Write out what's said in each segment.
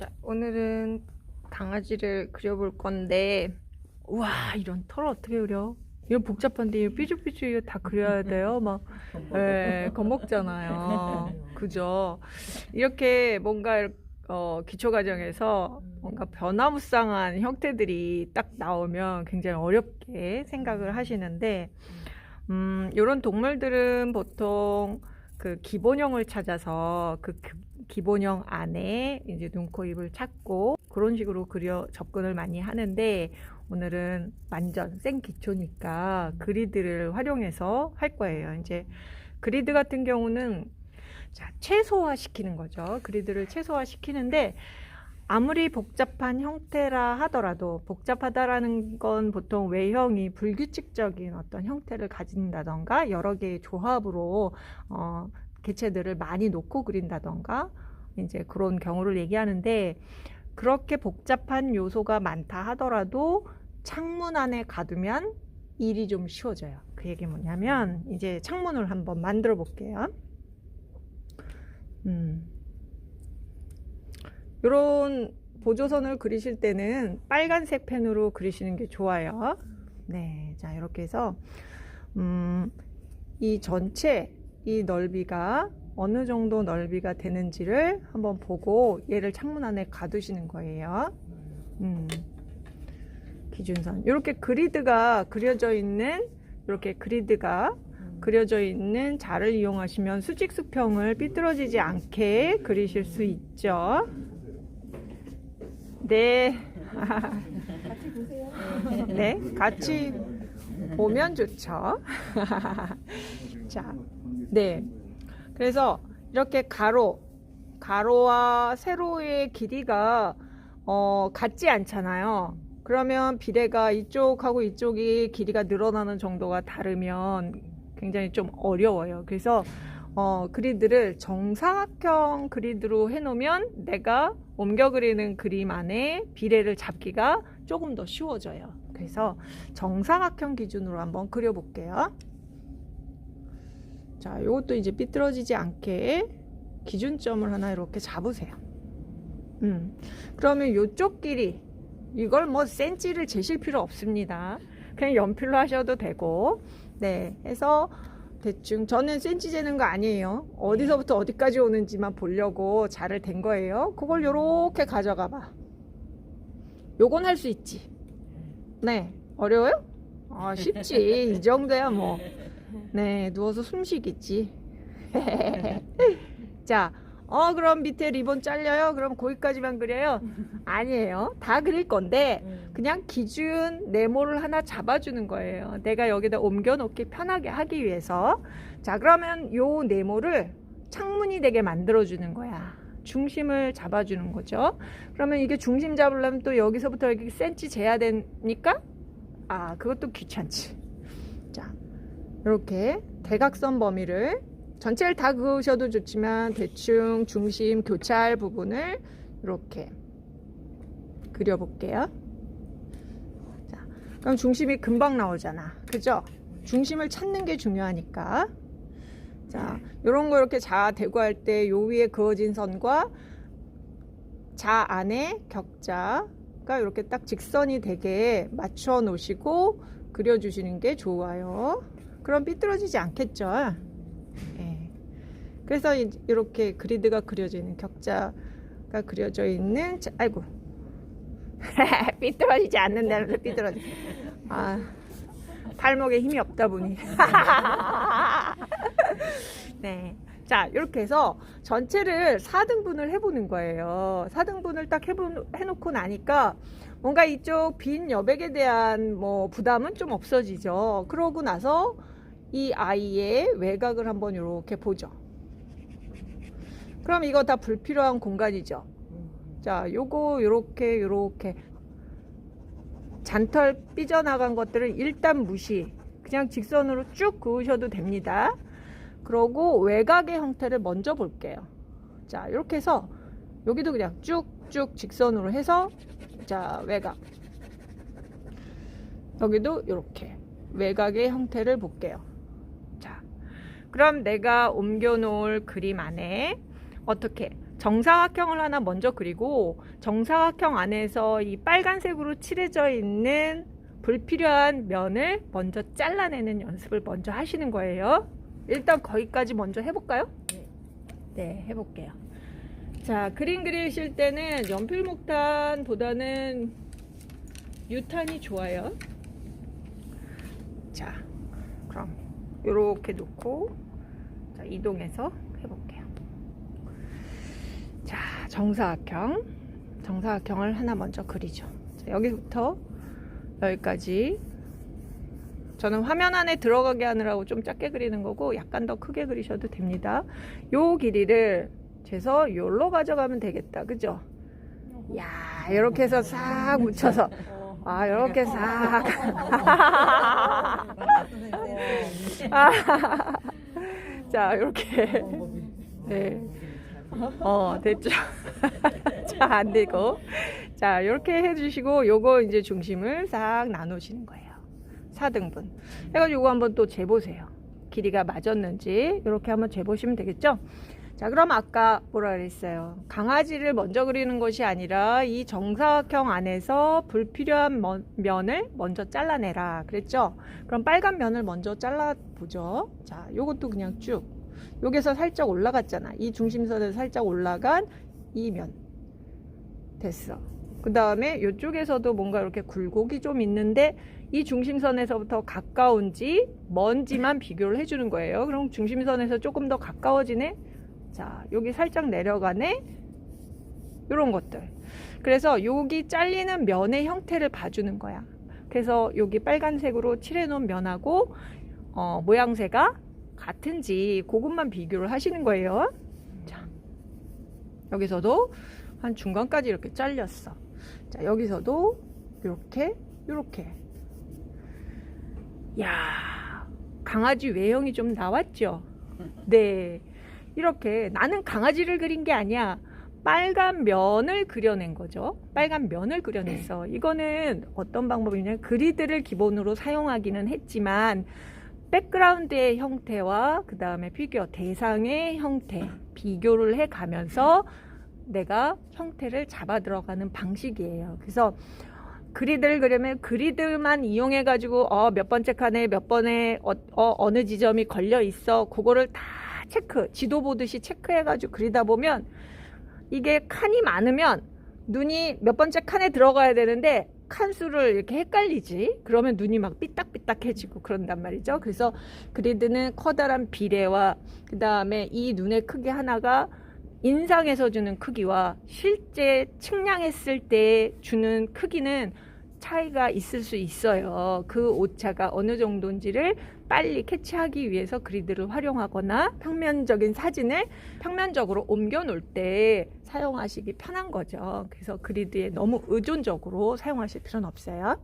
자, 오늘은 강아지를 그려볼 건데, 우와, 이런 털을 어떻게 그려? 이거 복잡한데, 이거 삐죽삐죽 이거 다 그려야 돼요? 막, 예, 겁먹잖아요. 그죠? 이렇게 뭔가, 어, 기초 과정에서 뭔가 변화무쌍한 형태들이 딱 나오면 굉장히 어렵게 생각을 하시는데, 음, 이런 동물들은 보통 그 기본형을 찾아서 그 기- 기본형 안에 이제 눈, 코, 입을 찾고 그런 식으로 그려 접근을 많이 하는데 오늘은 완전 생 기초니까 그리드를 활용해서 할 거예요. 이제 그리드 같은 경우는 자, 최소화 시키는 거죠. 그리드를 최소화 시키는데 아무리 복잡한 형태라 하더라도 복잡하다라는 건 보통 외형이 불규칙적인 어떤 형태를 가진다던가 여러 개의 조합으로 어, 개체들을 많이 놓고 그린다던가 이제 그런 경우를 얘기하는데 그렇게 복잡한 요소가 많다 하더라도 창문 안에 가두면 일이 좀 쉬워져요. 그 얘기 뭐냐면 이제 창문을 한번 만들어 볼게요. 음. 요런 보조선을 그리실 때는 빨간색 펜으로 그리시는 게 좋아요. 네. 자, 이렇게 해서, 음, 이 전체, 이 넓이가 어느 정도 넓이가 되는지를 한번 보고 얘를 창문 안에 가두시는 거예요. 음, 기준선. 이렇게 그리드가 그려져 있는, 이렇게 그리드가 그려져 있는 자를 이용하시면 수직 수평을 삐뚤어지지 않게 그리실 수 있죠. 네. 같이 보세요. 네, 같이 보면 좋죠. 자, 네. 그래서 이렇게 가로, 가로와 세로의 길이가 어, 같지 않잖아요. 그러면 비례가 이쪽하고 이쪽이 길이가 늘어나는 정도가 다르면 굉장히 좀 어려워요. 그래서 어, 그리드를 정사각형 그리드로 해놓으면 내가 옮겨 그리는 그림 안에 비례를 잡기가 조금 더 쉬워져요. 그래서 정사각형 기준으로 한번 그려볼게요. 자, 이것도 이제 삐뚤어지지 않게 기준점을 하나 이렇게 잡으세요. 음, 그러면 이쪽 길이 이걸 뭐 센치를 재실 필요 없습니다. 그냥 연필로 하셔도 되고, 네, 해서 대충 저는 센치 재는 거 아니에요. 어디서부터 어디까지 오는지만 보려고 자를 댄 거예요. 그걸 요렇게 가져가 봐. 요건 할 수 있지. 네, 어려워요? 아, 쉽지. 이 정도야 뭐. 네, 누워서 숨 쉬겠지. 자, 어, 그럼 밑에 리본 잘려요? 그럼 거기까지만 그려요? 아니에요. 다 그릴 건데, 그냥 기준 네모를 하나 잡아주는 거예요. 내가 여기다 옮겨놓기 편하게 하기 위해서. 자, 그러면 요 네모를 창문이 되게 만들어주는 거야. 중심을 잡아주는 거죠. 그러면 이게 중심 잡으려면 또 여기서부터 여기 센치 재야 되니까, 아, 그것도 귀찮지. 자, 이렇게 대각선 범위를 전체를 다 그으셔도 좋지만 대충 중심 교차할 부분을 이렇게 그려볼게요. 자, 그럼 중심이 금방 나오잖아. 그죠? 중심을 찾는 게 중요하니까. 자, 요런 거 이렇게 자 대고 할때 요 위에 그어진 선과 자 안에 격자가 이렇게 딱 직선이 되게 맞춰 놓으시고 그려주시는 게 좋아요. 그럼 삐뚤어지지 않겠죠? 예. 그래서 이- 이렇게 그리드가 그려져 있는 격자가 그려져 있는 자, 아이고 삐뚤어지지 않는다면서 삐뚤어지. 아 발목에 힘이 없다 보니. 네. 자, 이렇게 해서 전체를 4등분을 해보는 거예요. 4등분을 딱 해보, 해놓고 나니까 뭔가 이쪽 빈 여백에 대한 뭐 부담은 좀 없어지죠. 그러고 나서 이 아이의 외곽을 한번 이렇게 보죠. 그럼 이거 다 불필요한 공간이죠. 자, 요거 요렇게 요렇게 잔털 삐져나간 것들을 일단 무시. 그냥 직선으로 쭉 그으셔도 됩니다. 그러고 외곽의 형태를 먼저 볼게요. 자, 이렇게 해서 여기도 그냥 쭉쭉 직선으로 해서 자, 외곽. 여기도 이렇게 외곽의 형태를 볼게요. 자, 그럼 내가 옮겨 놓을 그림 안에 어떻게 정사각형을 하나 먼저 그리고 정사각형 안에서 이 빨간색으로 칠해져 있는 불필요한 면을 먼저 잘라내는 연습을 먼저 하시는 거예요. 일단 거기까지 먼저 해볼까요? 네. 네, 해볼게요. 자, 그림 그리실 때는 연필 목탄보다는 유탄이 좋아요. 자, 그럼 이렇게 놓고 자, 이동해서 해볼게요. 자, 정사각형. 정사각형을 하나 먼저 그리죠. 자, 여기부터 여기까지. 저는 화면 안에 들어가게 하느라고 좀 작게 그리는 거고 약간 더 크게 그리셔도 됩니다. 요 길이를 재서 요로 가져가면 되겠다. 그죠? 야, 이렇게 해서 싹 묻혀서 아, 이렇게 싹. 자, 이렇게. 네. 어, 됐죠. 자, 안 되고. 자, 이렇게 해주시고, 요거 이제 중심을 싹 나누시는 거예요. 4등분. 해가지고 요거 한번 또 재보세요. 길이가 맞았는지. 이렇게 한번 재보시면 되겠죠? 자, 그럼 아까 뭐라 그랬어요? 강아지를 먼저 그리는 것이 아니라 이 정사각형 안에서 불필요한 머- 면을 먼저 잘라내라. 그랬죠? 그럼 빨간 면을 먼저 잘라보죠. 자, 요것도 그냥 쭉. 여기서 살짝 올라갔잖아. 이 중심선에서 살짝 올라간 이 면. 됐어. 그 다음에 이쪽에서도 뭔가 이렇게 굴곡이 좀 있는데 이 중심선에서부터 가까운지 먼지만 비교를 해주는 거예요. 그럼 중심선에서 조금 더 가까워지네? 자, 여기 살짝 내려가네? 이런 것들. 그래서 여기 잘리는 면의 형태를 봐주는 거야. 그래서 여기 빨간색으로 칠해놓은 면하고 어, 모양새가 같은지 그것만 비교를 하시는 거예요. 자, 여기서도 한 중간까지 이렇게 잘렸어. 자, 여기서도 이렇게, 이렇게. 야, 강아지 외형이 좀 나왔죠? 네. 이렇게 나는 강아지를 그린 게 아니야. 빨간 면을 그려낸 거죠. 빨간 면을 그려냈어. 이거는 어떤 방법이냐. 그리드를 기본으로 사용하기는 했지만, 백그라운드의 형태와 그 다음에 피규어 대상의 형태 비교를 해 가면서 내가 형태를 잡아 들어가는 방식이에요. 그래서 그리드를 그려면 그리드만 이용해 가지고 어 몇 번째 칸에 몇 번에 어, 어, 어느 지점이 걸려 있어 그거를 다 체크 지도 보듯이 체크해 가지고 그리다 보면 이게 칸이 많으면 눈이 몇 번째 칸에 들어가야 되는데 칸수를 이렇게 헷갈리지. 그러면 눈이 막 삐딱삐딱해지고 그런단 말이죠. 그래서 그리드는 커다란 비례와 그 다음에 이 눈의 크기 하나가 인상에서 주는 크기와 실제 측량했을 때 주는 크기는 차이가 있을 수 있어요. 그 오차가 어느 정도인지를 빨리 캐치하기 위해서 그리드를 활용하거나 평면적인 사진을 평면적으로 옮겨 놓을 때 사용하시기 편한 거죠. 그래서 그리드에 너무 의존적으로 사용하실 필요는 없어요.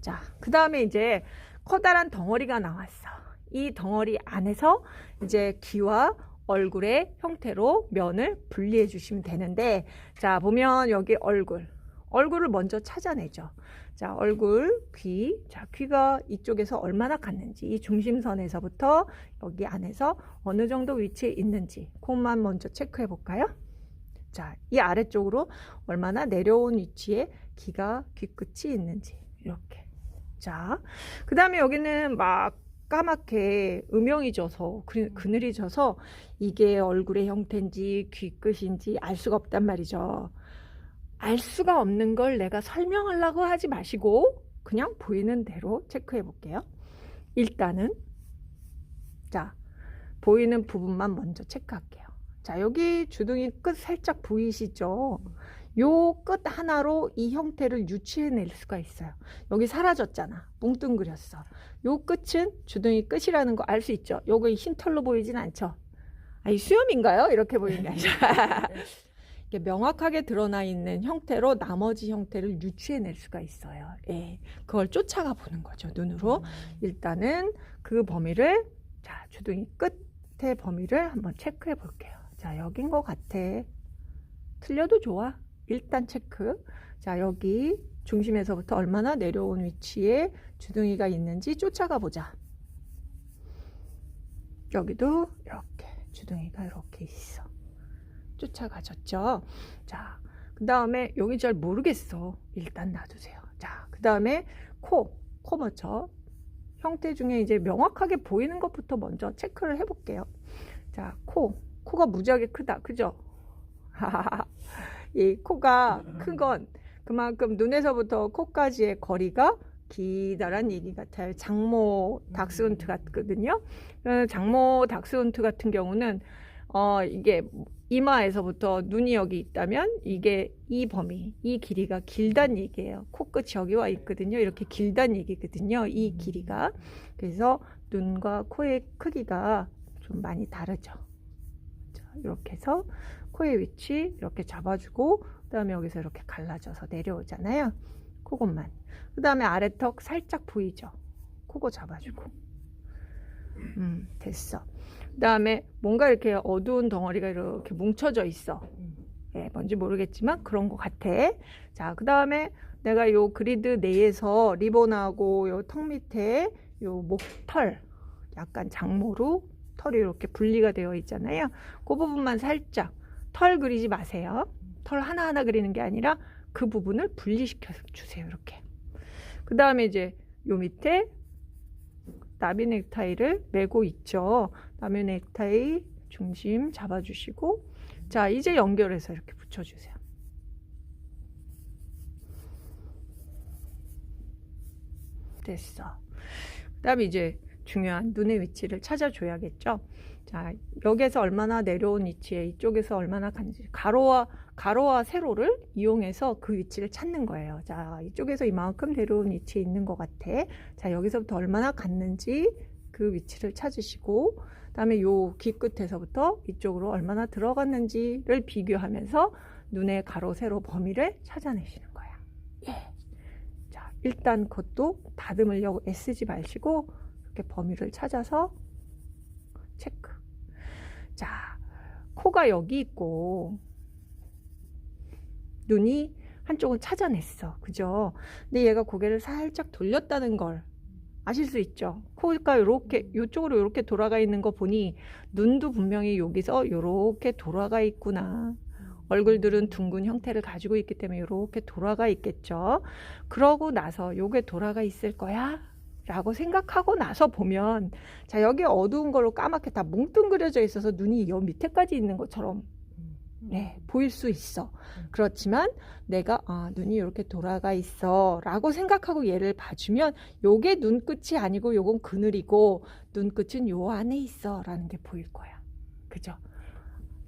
자, 그 다음에 이제 커다란 덩어리가 나왔어. 이 덩어리 안에서 이제 귀와 얼굴의 형태로 면을 분리해 주시면 되는데 자 보면 여기 얼굴 얼굴을 먼저 찾아내죠. 자 얼굴 귀. 자 귀가 이쪽에서 얼마나 갔는지 이 중심선에서부터 여기 안에서 어느 정도 위치에 있는지 그것만 먼저 체크해 볼까요? 자 이 아래쪽으로 얼마나 내려온 위치에 귀가 귀끝이 있는지 이렇게. 자 그 다음에 여기는 막 까맣게 음영이 져서 그- 그늘이 져서 이게 얼굴의 형태인지 귀끝인지 알 수가 없단 말이죠. 알 수가 없는 걸 내가 설명하려고 하지 마시고 그냥 보이는 대로 체크해 볼게요. 일단은 자 보이는 부분만 먼저 체크할게요. 자 여기 주둥이 끝 살짝 보이시죠? 요 끝 하나로 이 형태를 유추해낼 수가 있어요. 여기 사라졌잖아. 뭉뚱그렸어. 요 끝은 주둥이 끝이라는 거 알 수 있죠. 요거 흰 털로 보이진 않죠. 아, 이 수염인가요? 이렇게 보이는 게 아니라. 명확하게 드러나 있는 형태로 나머지 형태를 유추해낼 수가 있어요. 예. 그걸 쫓아가 보는 거죠. 눈으로. 일단은 그 범위를, 자, 주둥이 끝의 범위를 한번 체크해 볼게요. 자, 여긴 것 같아. 틀려도 좋아. 일단 체크. 자, 여기 중심에서부터 얼마나 내려온 위치에 주둥이가 있는지 쫓아가 보자. 여기도 이렇게 주둥이가 이렇게 있어. 쫓아가셨죠. 자, 그 다음에 여기 잘 모르겠어. 일단 놔두세요. 자, 그 다음에 코, 코 먼저 형태 중에 이제 명확하게 보이는 것부터 먼저 체크를 해볼게요. 자, 코, 코가 무지하게 크다, 그죠? 이 코가 큰 건 그만큼 눈에서부터 코까지의 거리가 기다란 얘기 같아요. 장모 닥스훈트 같거든요. 어, 장모 닥스훈트 같은 경우는 어 이게 이마에서부터 눈이 여기 있다면 이게 이 범위, 이 길이가 길단 얘기예요. 코끝이 여기 와 있거든요. 이렇게 길단 얘기거든요. 이 길이가. 그래서 눈과 코의 크기가 좀 많이 다르죠. 자, 이렇게 해서 코의 위치 이렇게 잡아주고 그 다음에 여기서 이렇게 갈라져서 내려오잖아요. 그것만. 그 다음에 아래턱 살짝 보이죠. 그거 잡아주고. 음, 됐어. 그 다음에 뭔가 이렇게 어두운 덩어리가 이렇게 뭉쳐져 있어. 예, 뭔지 모르겠지만 그런 것 같아. 자, 그 다음에 내가 요 그리드 내에서 리본하고 요 턱 밑에 요 목털 약간 장모로 털이 이렇게 분리가 되어 있잖아요. 그 부분만 살짝 털 그리지 마세요. 털 하나하나 그리는 게 아니라 그 부분을 분리시켜 주세요. 이렇게. 그 다음에 이제 요 밑에 나비 넥타이를 메고 있죠. 나비 넥타이 중심 잡아주시고 자 이제 연결해서 이렇게 붙여주세요. 됐어. 그 다음에 이제 중요한 눈의 위치를 찾아줘야겠죠. 자, 여기에서 얼마나 내려온 위치에 이쪽에서 얼마나 간지 가로와 가로와 세로를 이용해서 그 위치를 찾는 거예요. 자, 이쪽에서 이만큼 내려온 위치에 있는 것 같아. 자, 여기서부터 얼마나 갔는지 그 위치를 찾으시고, 그다음에 요 귀 끝에서부터 이쪽으로 얼마나 들어갔는지를 비교하면서 눈의 가로 세로 범위를 찾아내시는 거야. 예. 자, 일단 그것도 다듬으려고 애쓰지 마시고 이렇게 범위를 찾아서 체크. 자, 코가 여기 있고 눈이 한쪽은 찾아냈어. 그죠? 근데 얘가 고개를 살짝 돌렸다는 걸 아실 수 있죠. 코가 이렇게 이쪽으로 이렇게 돌아가 있는 거 보니 눈도 분명히 여기서 이렇게 돌아가 있구나. 얼굴들은 둥근 형태를 가지고 있기 때문에 이렇게 돌아가 있겠죠. 그러고 나서 요게 돌아가 있을 거야. 라고 생각하고 나서 보면 자 여기 어두운 걸로 까맣게 다 뭉뚱그려져 있어서 눈이 여 밑에까지 있는 것처럼 네, 보일 수 있어. 그렇지만 내가 아, 눈이 이렇게 돌아가 있어 라고 생각하고 얘를 봐주면 요게 눈끝이 아니고 요건 그늘이고 눈끝은 요 안에 있어 라는 게 보일 거야. 그죠?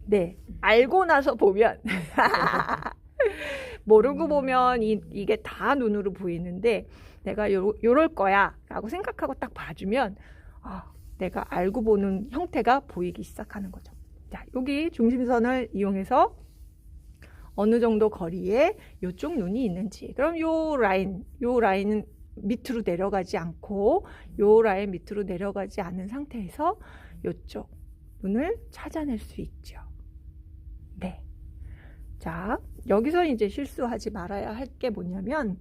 네, 알고 나서 보면 모르고 보면 이, 이게 다 눈으로 보이는데 내가 요, 요럴 거야 라고 생각하고 딱 봐주면 아, 내가 알고 보는 형태가 보이기 시작하는 거죠. 자, 여기 중심선을 이용해서 어느 정도 거리에 요쪽 눈이 있는지. 그럼 요 라인, 요 라인은 밑으로 내려가지 않고 요 라인 밑으로 내려가지 않은 상태에서 요쪽 눈을 찾아낼 수 있죠. 네. 자, 여기서 이제 실수하지 말아야 할 게 뭐냐면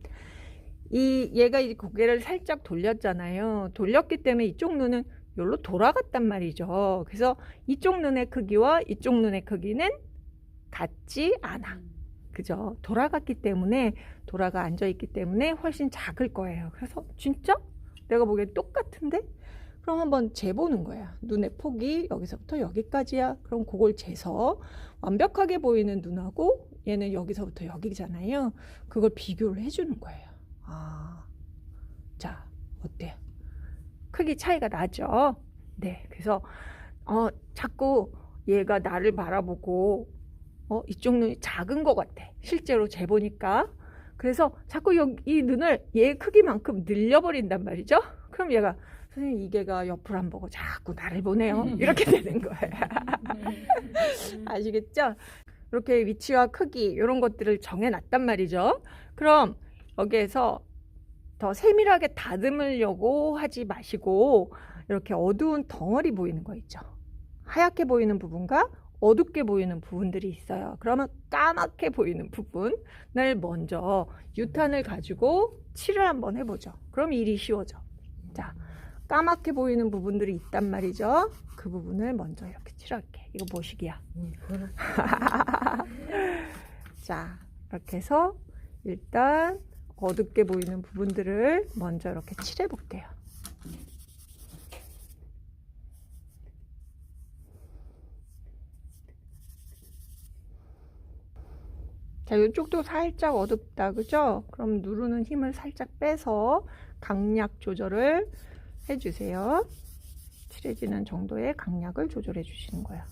이 얘가 이 고개를 살짝 돌렸잖아요. 돌렸기 때문에 이쪽 눈은 여기로 돌아갔단 말이죠. 그래서 이쪽 눈의 크기와 이쪽 눈의 크기는 같지 않아. 그죠? 돌아갔기 때문에 돌아가 앉아 있기 때문에 훨씬 작을 거예요. 그래서 진짜 내가 보기엔 똑같은데? 그럼 한번 재보는 거야. 눈의 폭이 여기서부터 여기까지야. 그럼 그걸 재서 완벽하게 보이는 눈하고 얘는 여기서부터 여기잖아요. 그걸 비교를 해주는 거예요. 아, 자, 어때요? 크기 차이가 나죠? 네. 그래서, 어, 자꾸 얘가 나를 바라보고, 어, 이쪽 눈이 작은 것 같아. 실제로 재보니까. 그래서 자꾸 여기, 이 눈을 얘 크기만큼 늘려버린단 말이죠? 그럼 얘가, 선생님, 이게가 옆을 안 보고 자꾸 나를 보네요. 이렇게 되는 거예요. 아시겠죠? 이렇게 위치와 크기, 이런 것들을 정해놨단 말이죠. 그럼 여기에서 더 세밀하게 다듬으려고 하지 마시고 이렇게 어두운 덩어리 보이는 거 있죠. 하얗게 보이는 부분과 어둡게 보이는 부분들이 있어요. 그러면 까맣게 보이는 부분을 먼저 유탄을 가지고 칠을 한번 해보죠. 그럼 일이 쉬워져. 자, 까맣게 보이는 부분들이 있단 말이죠. 그 부분을 먼저 이렇게 칠할게. 이거 뭐시기야? 자, 이렇게 해서 일단 어둡게 보이는 부분들을 먼저 이렇게 칠해 볼게요. 자, 이쪽도 살짝 어둡다, 그죠? 그럼 누르는 힘을 살짝 빼서 강약 조절을 해주세요. 칠해지는 정도의 강약을 조절해 주시는 거예요.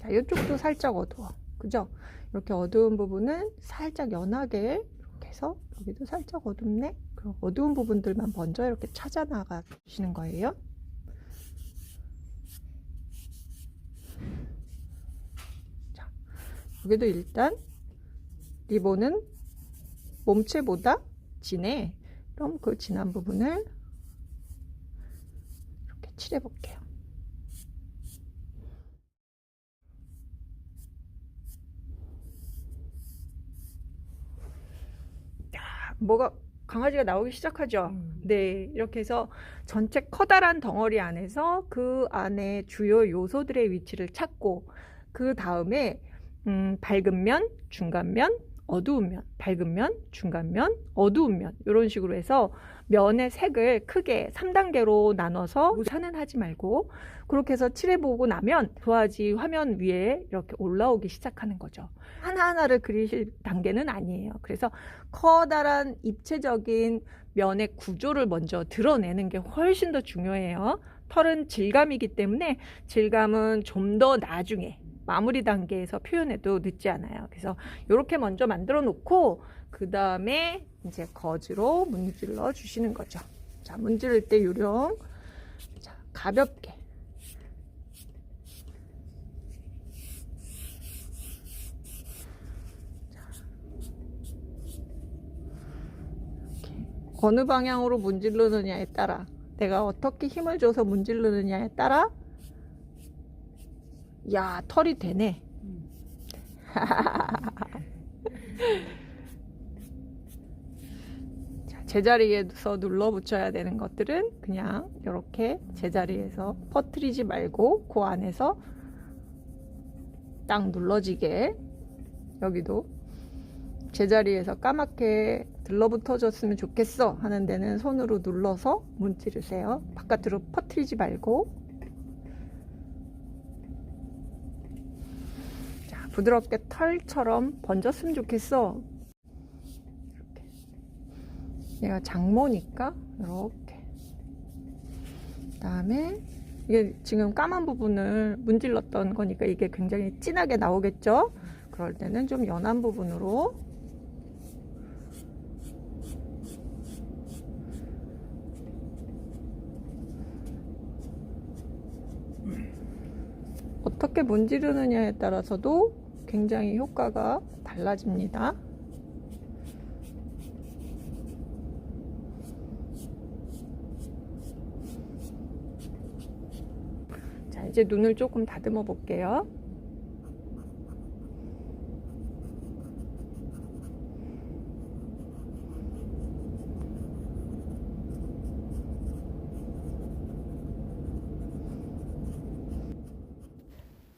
자, 이쪽도 살짝 어두워. 그죠? 이렇게 어두운 부분은 살짝 연하게 이렇게 해서 여기도 살짝 어둡네? 그럼 어두운 부분들만 먼저 이렇게 찾아 나가 주시는 거예요. 자, 여기도 일단 리본은 몸체보다 진해. 그럼 그 진한 부분을 이렇게 칠해 볼게요. 뭐가 강아지가 나오기 시작하죠. 음. 네, 이렇게 해서 전체 커다란 덩어리 안에서 그 안에 주요 요소들의 위치를 찾고 그 다음에 음, 밝은 면, 중간 면, 어두운 면, 밝은 면, 중간 면, 어두운 면 이런 식으로 해서 면의 색을 크게 3단계로 나눠서 우선은 하지 말고 그렇게 해서 칠해보고 나면 도화지 화면 위에 이렇게 올라오기 시작하는 거죠. 하나하나를 그리실 단계는 아니에요. 그래서 커다란 입체적인 면의 구조를 먼저 드러내는 게 훨씬 더 중요해요. 털은 질감이기 때문에 질감은 좀 더 나중에 마무리 단계에서 표현해도 늦지 않아요. 그래서 이렇게 먼저 만들어 놓고 그 다음에 이제 거즈로 문질러 주시는 거죠. 자, 문지를 때 요령 자, 가볍게 이렇게 어느 방향으로 문지르느냐에 따라 내가 어떻게 힘을 줘서 문지르느냐에 따라 야 털이 되네 음. 자, 제자리에서 눌러 붙여야 되는 것들은 그냥 이렇게 제자리에서 퍼트리지 말고 그 안에서 딱 눌러지게 여기도 제자리에서 까맣게 들러붙어졌으면 좋겠어 하는 데는 손으로 눌러서 문지르세요. 바깥으로 퍼트리지 말고 부드럽게 털처럼 번졌으면 좋겠어. 이렇게. 얘가 장모니까 이렇게. 그다음에 이게 지금 까만 부분을 문질렀던 거니까 이게 굉장히 진하게 나오겠죠? 그럴 때는 좀 연한 부분으로 어떻게 문지르느냐에 따라서도 굉장히 효과가 달라집니다. 자, 이제 눈을 조금 다듬어 볼게요.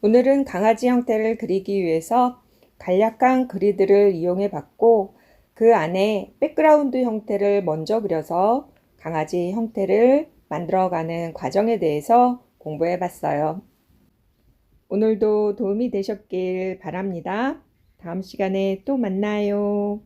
오늘은 강아지 형태를 그리기 위해서 간략한 그리드를 이용해 봤고 그 안에 백그라운드 형태를 먼저 그려서 강아지 형태를 만들어가는 과정에 대해서 공부해 봤어요. 오늘도 도움이 되셨길 바랍니다. 다음 시간에 또 만나요.